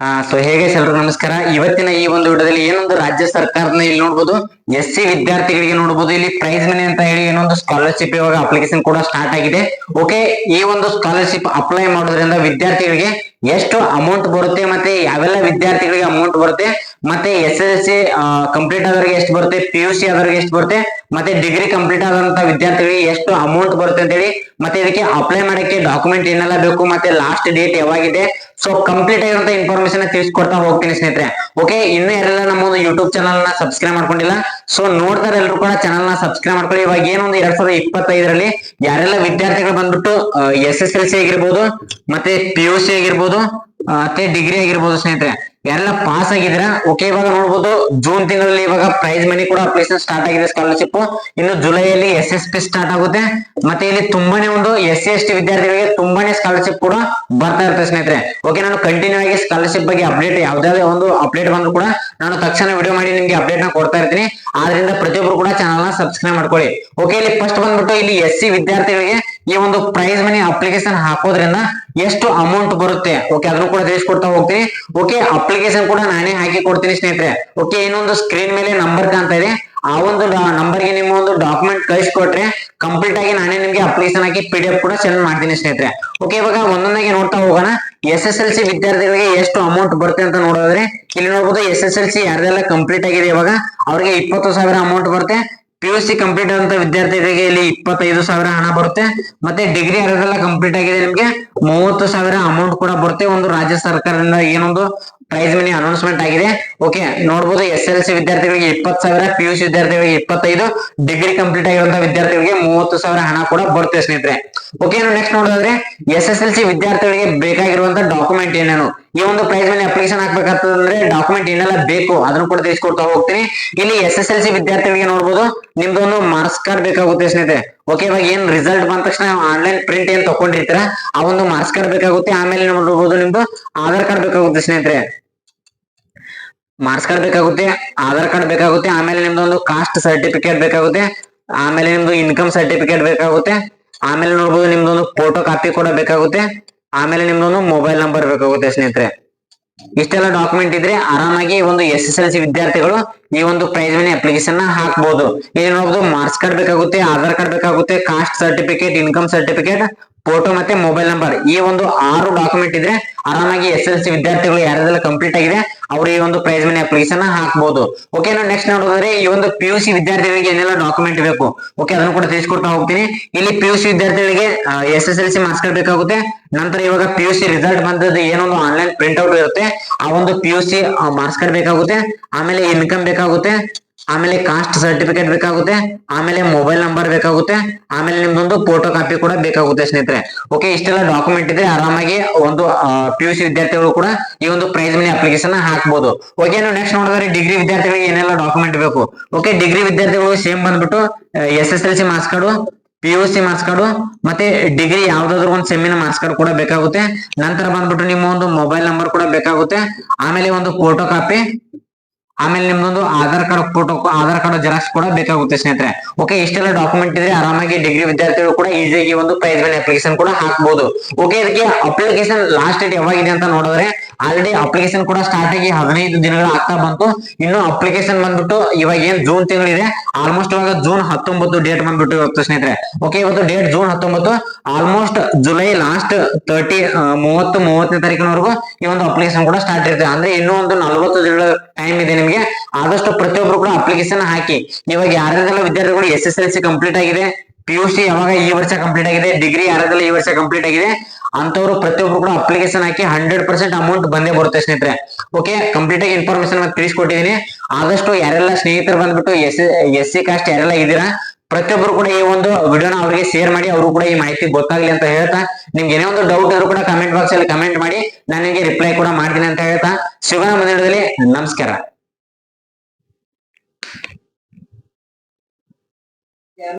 ಆ ಸೊ ಹೇಗೆ ಎಲ್ರಿಗೂ ನಮಸ್ಕಾರ? ಇವತ್ತಿನ ಈ ಒಂದು ವಿಡಿಯೋದಲ್ಲಿ ಏನೊಂದು ರಾಜ್ಯ ಸರ್ಕಾರನ ಇಲ್ಲಿ ನೋಡಬಹುದು ಎಸ್ ಸಿ ವಿದ್ಯಾರ್ಥಿಗಳಿಗೆ ನೋಡಬಹುದು ಇಲ್ಲಿ ಪ್ರೈಸ್ ಮನಿ ಅಂತ ಹೇಳಿ ಏನೊಂದು ಸ್ಕಾಲರ್ಶಿಪ್ ಇವಾಗ ಅಪ್ಲಿಕೇಶನ್ ಕೂಡ ಸ್ಟಾರ್ಟ್ ಆಗಿದೆ. ಓಕೆ ಈ ಒಂದು ಸ್ಕಾಲರ್ಶಿಪ್ ಅಪ್ಲೈ ಮಾಡೋದ್ರಿಂದ ವಿದ್ಯಾರ್ಥಿಗಳಿಗೆ ಎಷ್ಟು ಅಮೌಂಟ್ ಬರುತ್ತೆ ಮತ್ತೆ ಯಾವೆಲ್ಲ ವಿದ್ಯಾರ್ಥಿಗಳಿಗೆ ಅಮೌಂಟ್ ಬರುತ್ತೆ, ಮತ್ತೆ S S L C complete ಆದವರಿಗೆ ಎಷ್ಟು ಬರುತ್ತೆ ಪಿ ಯು ಸಿ ಆದವರಿಗೆ ಎಷ್ಟು ಬರುತ್ತೆ ಮತ್ತೆ ಡಿಗ್ರಿ ಕಂಪ್ಲೀಟ್ ಆದಂತ ವಿದ್ಯಾರ್ಥಿಗಳಿಗೆ ಎಷ್ಟು ಅಮೌಂಟ್ ಬರುತ್ತೆ ಅಂತ ಹೇಳಿ ಮತ್ತೆ ಇದಕ್ಕೆ ಅಪ್ಲೈ ಮಾಡಕ್ಕೆ ಡಾಕ್ಯುಮೆಂಟ್ ಏನೆಲ್ಲ ಬೇಕು, ಮತ್ತೆ ಲಾಸ್ಟ್ ಡೇಟ್ ಯಾವಾಗಿದೆ. ಸೊ ಕಂಪ್ಲೀಟ್ ಆಗಿರುವಂತ ಇನ್ಫಾರ್ಮೇಶನ್ ತಿಳಿಸ್ಕೊಡ್ತಾ ಹೋಗ್ತೀನಿ ಸ್ನೇಹಿತರೆ. ಓಕೆ ಇನ್ನು ಯಾರೆಲ್ಲ ನಮ್ಮ ಒಂದು ಯೂಟ್ಯೂಬ್ ಚಾನಲ್ನ ಸಬ್ಸ್ಕ್ರೈಬ್ ಮಾಡ್ಕೊಂಡಿಲ್ಲ ಸೊ ನೋಡ್ತಾರೆ ಎಲ್ಲರೂ ಕೂಡ ಚಾನಲ್ನ ಸಬ್ಸ್ಕ್ರೈಬ್ ಮಾಡ್ಕೊಳ್ಳಿ. ಇವಾಗ ಏನೊಂದು ಎರಡ್ ಸಾವಿರದ ಇಪ್ಪತ್ತೈದರಲ್ಲಿ ಯಾರೆಲ್ಲ ವಿದ್ಯಾರ್ಥಿಗಳು ಬಂದ್ಬಿಟ್ಟು ಎಸ್ ಎಸ್ ಎಲ್ ಸಿ ಆಗಿರ್ಬೋದು, ಮತ್ತೆ ಪಿ ಯು ಸಿ ಆಗಿರ್ಬೋದು ಮತ್ತೆ ಡಿಗ್ರಿ ಆಗಿರ್ಬೋದು ಸ್ನೇಹಿತರೆ. ಯಾರೆಲ್ಲ ಪಾಸ್ ಆಗಿದ್ರ ಓಕೆ ಇವಾಗ ನೋಡ್ಬೋದು ಜೂನ್ ತಿಂಗಳಲ್ಲಿ ಇವಾಗ ಪ್ರೈಸ್ ಮನಿ ಕೂಡ ಅಪ್ಲಿಕೇಶನ್ ಸ್ಟಾರ್ಟ್ ಆಗಿದೆ ಸ್ಕಾಲರ್ಶಿಪ್ ಇನ್ನು ಜುಲೈಯಲ್ಲಿ ಎಸ್ ಎಸ್ ಪಿ ಸ್ಟಾರ್ಟ್ ಆಗುತ್ತೆ. ಮತ್ತೆ ಇಲ್ಲಿ ತುಂಬಾನೇ ಒಂದು ಎಸ್ ಸಿ ಎಸ್ ಟಿ ವಿದ್ಯಾರ್ಥಿಗಳಿಗೆ ತುಂಬಾನೇ ಸ್ಕಾಲರ್ಶಿಪ್ ಕೂಡ ಬರ್ತಾ ಇರುತ್ತೆ ಸ್ನೇಹಿತರೆ. ಓಕೆ ನಾನು ಕಂಟಿನ್ಯೂ ಆಗಿ ಸ್ಕಾಲರ್ಶಿಪ್ ಬಗ್ಗೆ ಅಪ್ಡೇಟ್ ಯಾವ್ದಾವ್ದೇ ಒಂದು ಅಪ್ಡೇಟ್ ಬಂದ್ರು ಕೂಡ ನಾನು ತಕ್ಷಣ ವಿಡಿಯೋ ಮಾಡಿ ನಿಮ್ಗೆ ಅಪ್ಡೇಟ್ನ ಕೊಡ್ತಾ ಇರ್ತೀನಿ. ಆದ್ರಿಂದ ಪ್ರತಿಯೊಬ್ರು ಕೂಡ ಚಾನಲ್ನ ಸಬ್ಸ್ಕ್ರೈಬ್ ಮಾಡ್ಕೊಳ್ಳಿ. ಓಕೆ ಇಲ್ಲಿ ಫಸ್ಟ್ ಬಂದ್ಬಿಟ್ಟು ಇಲ್ಲಿ ಎಸ್ ಸಿ ವಿದ್ಯಾರ್ಥಿಗಳಿಗೆ ಈ ಒಂದು ಪ್ರೈಸ್ ಮನಿ ಅಪ್ಲಿಕೇಶನ್ ಹಾಕೋದ್ರಿಂದ ಎಷ್ಟು ಅಮೌಂಟ್ ಬರುತ್ತೆ? ಓಕೆ ಅದನ್ನು ಕೂಡ ತಿಳಿಸ್ಕೊಡ್ತಾ ಹೋಗ್ತೀನಿ. ಓಕೆ ಅಪ್ಲಿಕೇಶನ್ ಕೂಡ ನಾನೇ ಹಾಕಿ ಕೊಡ್ತೀನಿ ಸ್ನೇಹಿತರೆ. ಓಕೆ ಇನ್ನೊಂದು ಸ್ಕ್ರೀನ್ ಮೇಲೆ ನಂಬರ್ ಕಾಣ್ತಾ ಇದೆ. ಆ ಒಂದು ನಂಬರ್ಗೆ ನಿಮ್ಮ ಒಂದು ಡಾಕ್ಯುಮೆಂಟ್ ಕಳಿಸ್ಕೊಟ್ರೆ ಕಂಪ್ಲೀಟ್ ಆಗಿ ನಾನೇ ನಿಮ್ಗೆ ಅಪ್ಲಿಕೇಶನ್ ಹಾಕಿ ಪಿ ಡಿ ಎಫ್ ಕೂಡ ಸೆಂಡ್ ಮಾಡ್ತೀನಿ ಸ್ನೇಹಿತರೆ. ಓಕೆ ಇವಾಗ ಒಂದೊಂದಾಗಿ ನೋಡ್ತಾ ಹೋಗೋಣ. ಎಸ್ ಎಸ್ ಎಲ್ ಸಿ ವಿದ್ಯಾರ್ಥಿಗಳಿಗೆ ಎಷ್ಟು ಅಮೌಂಟ್ ಬರುತ್ತೆ ಅಂತ ನೋಡೋದ್ರೆ ಇಲ್ಲಿ ನೋಡಬಹುದು ಎಸ್ ಎಸ್ ಎಲ್ ಸಿ ಯಾರ್ದೆಲ್ಲ ಕಂಪ್ಲೀಟ್ ಆಗಿದೆ ಇವಾಗ, ಅವ್ರಿಗೆ ಇಪ್ಪತ್ತು ಸಾವಿರ ಅಮೌಂಟ್ ಬರುತ್ತೆ. ಪಿ ಯು ಸಿ ಕಂಪ್ಲೀಟ್ ಆದಂತ ವಿದ್ಯಾರ್ಥಿಗಳಿಗೆ ಇಲ್ಲಿ ಇಪ್ಪತ್ತೈದು ಸಾವಿರ ಹಣ ಬರುತ್ತೆ. ಮತ್ತೆ ಡಿಗ್ರಿ ಎಲ್ಲ ಕಂಪ್ಲೀಟ್ ಆಗಿದೆ ನಿಮ್ಗೆ. ಮೂವತ್ತು ಸಾವಿರ ಅಮೌಂಟ್ ಕೂಡ ಬರುತ್ತೆ. ಒಂದು ರಾಜ್ಯ ಸರ್ಕಾರದಿಂದ ಏನೊಂದು ಪ್ರೈಸ್ ಮನಿ ಅನೌನ್ಸ್ಮೆಂಟ್ ಆಗಿದೆ. ಓಕೆ ನೋಡ್ಬೋದು ಎಸ್ ಎಲ್ ಸಿ ವಿದ್ಯಾರ್ಥಿಗಳಿಗೆ ಇಪ್ಪತ್ತು ಸಾವಿರ ಪಿ ಯು ಸಿ ವಿದ್ಯಾರ್ಥಿಗಳಿಗೆ ಇಪ್ಪತ್ತೈದು ಡಿಗ್ರಿ ಕಂಪ್ಲೀಟ್ ಆಗಿರುವಂತಹ ವಿದ್ಯಾರ್ಥಿಗಳಿಗೆ ಮೂವತ್ತು ಸಾವಿರ ಹಣ ಕೂಡ ಬರುತ್ತೆ ಸ್ನೇಹಿತರೆ. ಓಕೆ ನೆಕ್ಸ್ಟ್ ನೋಡೋದಾದ್ರೆ ಎಸ್ ಎಸ್ ಎಲ್ ಸಿ ವಿದ್ಯಾರ್ಥಿಗಳಿಗೆ ಬೇಕಾಗಿರುವಂತ ಡಾಕ್ಯುಮೆಂಟ್ ಏನೇನು? ಈ ಒಂದು ಪ್ರೈಸ್ ಮನಿ ಅಪ್ಲಿಕೇಶನ್ ಹಾಕ್ಬೇಕಾಗ್ತದಂದ್ರೆ ಡಾಕ್ಯುಮೆಂಟ್ ಏನೆಲ್ಲ ಬೇಕು ಅದನ್ನು ಕೂಡ ತಿಳಿಸ್ಕೊಡ್ತಾ ಹೋಗ್ತೀನಿ. ಇಲ್ಲಿ ಎಸ್ ಎಸ್ ಎಲ್ ಸಿ ವಿದ್ಯಾರ್ಥಿಗಳಿಗೆ ನೋಡಬಹುದು ನಿಮ್ದು ಒಂದು ಮಾರ್ಕ್ಸ್ ಕಾರ್ಡ್ ಬೇಕಾಗುತ್ತೆ ಸ್ನೇಹಿತರೆ. ಓಕೆ ಇವಾಗ ಏನ್ ರಿಸಲ್ಟ್ ಬಂದ ತಕ್ಷಣ ಆನ್ಲೈನ್ ಪ್ರಿಂಟ್ ಏನ್ ತಗೊಂಡಿರ್ತೀರ ಆ ಒಂದು ಮಾರ್ಕ್ಸ್ ಕಾರ್ಡ್ ಬೇಕಾಗುತ್ತೆ, ಆಮೇಲೆ ನೋಡ್ಬೋದು ನಿಮ್ದು ಆಧಾರ್ ಕಾರ್ಡ್ ಬೇಕಾಗುತ್ತೆ ಸ್ನೇಹಿತರೆ. ಮಾರ್ಕ್ಸ್ ಕಾರ್ಡ್ ಬೇಕಾಗುತ್ತೆ, ಆಧಾರ್ ಕಾರ್ಡ್ ಬೇಕಾಗುತ್ತೆ, ಆಮೇಲೆ ನಿಮ್ದು ಒಂದು ಕಾಸ್ಟ್ ಸರ್ಟಿಫಿಕೇಟ್ ಬೇಕಾಗುತ್ತೆ, ಆಮೇಲೆ ನಿಮ್ದು ಇನ್ಕಮ್ ಸರ್ಟಿಫಿಕೇಟ್ ಬೇಕಾಗುತ್ತೆ, ಆಮೇಲೆ ನೋಡ್ಬೋದು ನಿಮ್ದೊಂದು ಫೋಟೋ ಕಾಪಿ ಕೂಡ ಬೇಕಾಗುತ್ತೆ, ಆಮೇಲೆ ನಿಮ್ದೊಂದು ಮೊಬೈಲ್ ನಂಬರ್ ಬೇಕಾಗುತ್ತೆ ಸ್ನೇಹಿತರೆ. ಇಷ್ಟೆಲ್ಲ ಡಾಕ್ಯುಮೆಂಟ್ ಇದ್ರೆ ಆರಾಮಾಗಿ ಒಂದು ಎಸ್ ಎಸ್ ಎಲ್ ಸಿ ವಿದ್ಯಾರ್ಥಿಗಳು ಈ ಒಂದು ಪ್ರೈಸ್ ಮನಿ ಅಪ್ಲಿಕೇಶನ್ನ ಹಾಕ್ಬಹುದು ನೋಡಬಹುದು ಮಾರ್ಕ್ಸ್ ಕಾರ್ಡ್ ಬೇಕಾಗುತ್ತೆ, ಆಧಾರ್ ಕಾರ್ಡ್ ಬೇಕಾಗುತ್ತೆ caste certificate income certificate photo ಮತ್ತೆ ಮೊಬೈಲ್ ನಂಬರ್ ಈ ಒಂದು ಆರು ಡಾಕ್ಯುಮೆಂಟ್ ಇದ್ರೆ ಆರಾಮಾಗಿ ಎಸ್ ಎಲ್ ಸಿ ವಿದ್ಯಾರ್ಥಿಗಳು ಯಾರ್ಯಾರೆಲ್ಲ ಕಂಪ್ಲೀಟ್ ಆಗಿದೆ, ಅವರು ಈ ಒಂದು ಪ್ರೈಸ್ ಮನಿ ಅಪ್ಲಿಕೇಶನ್ ಹಾಕ್ಬಹುದು ಓಕೆ ನಾವು ನೆಕ್ಸ್ಟ್ ನೋಡೋದಾದ್ರೆ ಈ ಒಂದು ಪಿ ಯು ಸಿ ವಿದ್ಯಾರ್ಥಿಗಳಿಗೆ ಏನೆಲ್ಲ ಡಾಕ್ಯುಮೆಂಟ್ ಬೇಕು? ಓಕೆ ಅದನ್ನು ಕೂಡ ತಿಳಿಸ್ಕೊಡ್ತಾ ಹೋಗ್ತೀನಿ. ಇಲ್ಲಿ ಪಿ ಯು ಸಿ ವಿದ್ಯಾರ್ಥಿಗಳಿಗೆ S S L C marks card ಬೇಕಾಗುತ್ತೆ. ನಂತರ ಇವಾಗ ಪಿ ಯು ಸಿ ರಿಸಲ್ಟ್ ಬಂದದ್ದು ಏನೊಂದು ಆನ್ಲೈನ್ ಪ್ರಿಂಟ್ ಔಟ್ ಇರುತ್ತೆ. ಆ ಒಂದು P U C marks card ಬೇಕಾಗುತ್ತೆ. ಆಮೇಲೆ ಇನ್ಕಮ್ ಬೇಕಾಗುತ್ತೆ. ಆಮೇಲೆ ಕಾಸ್ಟ್ ಸರ್ಟಿಫಿಕೇಟ್ ಬೇಕಾಗುತ್ತೆ, ಆಮೇಲೆ ಮೊಬೈಲ್ ನಂಬರ್ ಬೇಕಾಗುತ್ತೆ, ಆಮೇಲೆ ನಿಮ್ದೊಂದು ಫೋಟೋ ಕಾಪಿ ಕೂಡ ಬೇಕಾಗುತ್ತೆ ಸ್ನೇಹಿತರೆ. ಓಕೆ ಇಷ್ಟೆಲ್ಲ ಡಾಕ್ಯುಮೆಂಟ್ ಇದ್ರೆ ಆರಾಮಾಗಿ ಒಂದು ಪಿ ಯು ಸಿ ವಿದ್ಯಾರ್ಥಿಗಳು ಕೂಡ ಈ ಒಂದು ಪ್ರೈಸ್ ಮನಿ ಅಪ್ಲಿಕೇಶನ್ ಹಾಕ್ಬೋದು. ಓಕೆ ನಾವು ನೆಕ್ಸ್ಟ್ ನೋಡಿದ್ರೆ ಡಿಗ್ರಿ ವಿದ್ಯಾರ್ಥಿಗಳಿಗೆ ಏನೆಲ್ಲ ಡಾಕ್ಯುಮೆಂಟ್ ಬೇಕು? ಓಕೆ ಡಿಗ್ರಿ ವಿದ್ಯಾರ್ಥಿಗಳು ಸೇಮ್ ಬಂದ್ಬಿಟ್ಟು S S L C marks card P U C marks card ಮತ್ತೆ ಡಿಗ್ರಿ ಯಾವ್ದಾದ್ರು ಒಂದು ಸೆಮಿನ ಮಾರ್ಕ್ಸ್ ಕಾರ್ಡ್ ಕೂಡ ಬೇಕಾಗುತ್ತೆ. ನಂತರ ಬಂದ್ಬಿಟ್ಟು ನಿಮ್ಮ ಒಂದು ಮೊಬೈಲ್ ನಂಬರ್ ಕೂಡ ಬೇಕಾಗುತ್ತೆ. ಆಮೇಲೆ ಒಂದು ಫೋಟೋ ಕಾಪಿ ಆಮೇಲೆ ನಿಮ್ದೊಂದು Aadhaar card photo Aadhaar card xerox ಕೂಡ ಬೇಕಾಗುತ್ತೆ ಸ್ನೇಹಿತರೆ. ಓಕೆ ಇಷ್ಟೆಲ್ಲ ಡಾಕ್ಯುಮೆಂಟ್ ಇದ್ರೆ ಆರಾಮಾಗಿ ಡಿಗ್ರಿ ವಿದ್ಯಾರ್ಥಿಗಳು ಕೂಡ ಈಸಿಯಾಗಿ ಒಂದು ಪ್ರೈಸ್ ಮೇಲೆ ಅಪ್ಲಿಕೇಶನ್ ಕೂಡ ಹಾಕಬಹುದು ಓಕೆ ಇದಕ್ಕೆ ಅಪ್ಲಿಕೇಶನ್ ಲಾಸ್ಟ್ ಡೇಟ್ ಯಾವಾಗಿದೆ ಅಂತ ನೋಡಿದ್ರೆ ಆಲ್ರೆಡಿ ಅಪ್ಲಿಕೇಶನ್ ಕೂಡ ಸ್ಟಾರ್ಟ್ ಆಗಿ ಹದಿನೈದು ದಿನಗಳು ಆಗ್ತಾ ಬಂತು. ಇನ್ನು ಅಪ್ಲಿಕೇಶನ್ ಬಂದ್ಬಿಟ್ಟು ಇವಾಗ ಏನ್ ಜೂನ್ ತಿಂಗಳಿದೆ ಆಲ್ಮೋಸ್ಟ್ ಇವಾಗ ಜೂನ್ ಹತ್ತೊಂಬತ್ತು ಡೇಟ್ ಬಂದ್ಬಿಟ್ಟು ಇವತ್ತು ಸ್ನೇಹಿತರೆ. ಓಕೆ ಇವತ್ತು ಡೇಟ್ ಜೂನ್ ಹತ್ತೊಂಬತ್ತು ಆಲ್ಮೋಸ್ಟ್ ಜುಲೈ ಲಾಸ್ಟ್ ತರ್ಟಿ ಮೂವತ್ತು, ಮೂವತ್ತನೇ ತಾರೀಕಿನವರೆಗೂ ಈ ಒಂದು ಅಪ್ಲಿಕೇಶನ್ ಕೂಡ ಸ್ಟಾರ್ಟ್ ಇರುತ್ತೆ. ಅಂದ್ರೆ ಇನ್ನೂ ಒಂದು ನಲವತ್ತು ದಿನಗಳ ಟೈಮ್ ಇದೆ ಆದಷ್ಟು ಪ್ರತಿಯೊಬ್ರು ಕೂಡ ಅಪ್ಲಿಕೇಶನ್ ಹಾಕಿ. ಇವಾಗ ಯಾರ್ಯಾರೆಲ್ಲ ವಿದ್ಯಾರ್ಥಿಗಳು S S L C complete ಆಗಿದೆ ಪಿ ಯು ಸಿ ಯಾವಾಗ ಈ ವರ್ಷ ಕಂಪ್ಲೀಟ್ ಆಗಿದೆ ಡಿಗ್ರಿ ಯಾರ್ಯಾರೆಲ್ಲ ಈ ವರ್ಷ ಕಂಪ್ಲೀಟ್ ಆಗಿದೆ ಅಂತವ್ರು ಪ್ರತಿಯೊಬ್ರು ಕೂಡ ಅಪ್ಲಿಕೇಶನ್ ಹಾಕಿ ಹಂಡ್ರೆಡ್ ಪರ್ಸೆಂಟ್ ಅಮೌಂಟ್ ಬಂದೇ ಬರುತ್ತೆ ಸ್ನೇಹಿತರೆ. ಓಕೆ ಕಂಪ್ಲೀಟ್ ಆಗಿ ಇನ್ಫಾರ್ಮೇಶನ್ ತಿಳಿಸ್ಕೊಟ್ಟಿದ್ದೀನಿ ಆದಷ್ಟು ಯಾರೆಲ್ಲ ಸ್ನೇಹಿತರು ಬಂದ್ಬಿಟ್ಟು ಎಸ್ ಎಸ್ ಸಿ ಕಾಸ್ಟ್ ಯಾರೆಲ್ಲ ಇದ್ದೀರಾ ಪ್ರತಿಯೊಬ್ಬರು ಕೂಡ ಈ ಒಂದು ವಿಡಿಯೋನ ಅವರಿಗೆ ಶೇರ್ ಮಾಡಿ, ಅವರು ಕೂಡ ಈ ಮಾಹಿತಿ ಗೊತ್ತಾಗ್ಲಿ ಅಂತ ಹೇಳ್ತಾ, ನಿಮ್ಗೆ ಏನೇ ಒಂದು ಡೌಟ್ ಇದ್ರು ಕೂಡ ಕಮೆಂಟ್ ಬಾಕ್ಸ್ ಅಲ್ಲಿ ಕಮೆಂಟ್ ಮಾಡಿ, ನಾನು ನಿಮಗೆ ರಿಪ್ಲೈ ಕೂಡ ಮಾಡ್ತೀನಿ ಅಂತ ಹೇಳ್ತಾ. ಶಿವನ ನಮಸ್ಕಾರ.